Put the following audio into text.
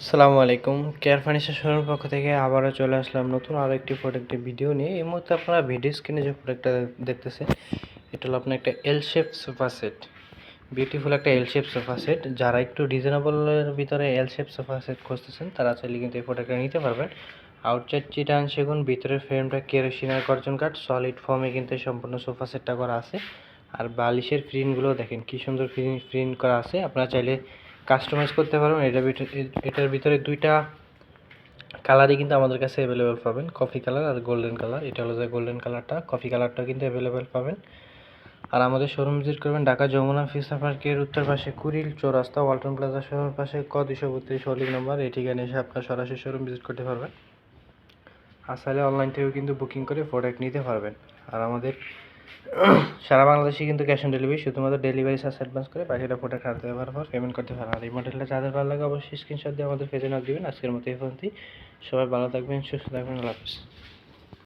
আসসালামু আলাইকুম। Care furniture শোরুমের পক্ষ থেকে আবারও চলে আসলাম নতুন আরও একটি প্রোডাক্টের ভিডিও নিয়ে। এই মুহূর্তে আপনারা ভিডিও স্ক্রিনে যে প্রোডাক্টটা দেখতেছেন, এটা হলো আপনার একটা L shape sofa set beautiful একটা এল শেপ সোফা সেট যারা একটু রিজনেবলের ভিতরে এল শেপ সোফা সেট খুঁজতেছেন, তারা চাইলে কিন্তু এই প্রোডাক্টটা নিতে পারবেন। আউটসাইড চিটান সেগুন, ভিতরের ফ্রেমটা কেরোসিন আর গর্জন কাঠ সলিড ফর্মে কিন্তু সম্পূর্ণ সোফা সেটটা করা আছে। আর বালিশের প্রিন্টগুলো দেখেন, কি সুন্দর প্রিন্ট করা আছে। আপনারা চাইলে কাস্টমাইজ করতে পারবেন। এটার ভিতরে এটার ভিতরে দুইটা কালারই কিন্তু আমাদের কাছে অ্যাভেলেবেল পাবেন। কফি কালার আর গোল্ডেন কালার এটা হলো যে গোল্ডেন কালারটা কফি কালারটা কিন্তু অ্যাভেলেবেল পাবেন। আর আমাদের শোরুম ভিজিট করবেন ঢাকা যমুনা ফিসা পার্কের উত্তর পাশে কুড়িল চৌরাস্তা, ওয়ালটন প্লাজা শোরুমের পাশে ক দুশো বত্রিশ হলিং নম্বর। এই ঠিকানে এসে আপনার সরাসরি শোরুম ভিজিট করতে পারবেন। আসলে অনলাইন থেকেও কিন্তু বুকিং করে প্রোডাক্ট নিতে পারবেন। আর আমাদের সারা বাংলাদেশে কিন্তু ক্যাশ অন ডেলিভারি শুধুমাত্র ডেলিভারি চার্জ অ্যাডভান্স করে বাকিটা প্রোডাক্ট হাতে দেওয়ার পর পেমেন্ট করতে পারেন আর এই মডেলটা যাদের ভালো লাগে অবশ্যই স্ক্রিনশট দিয়ে আমাদের পেজে নক দিবেন। আজকের মতো এই পর্যন্তই। সবাই ভালো থাকবেন, সুস্থ থাকবেন, আল্লাহ হাফিজ।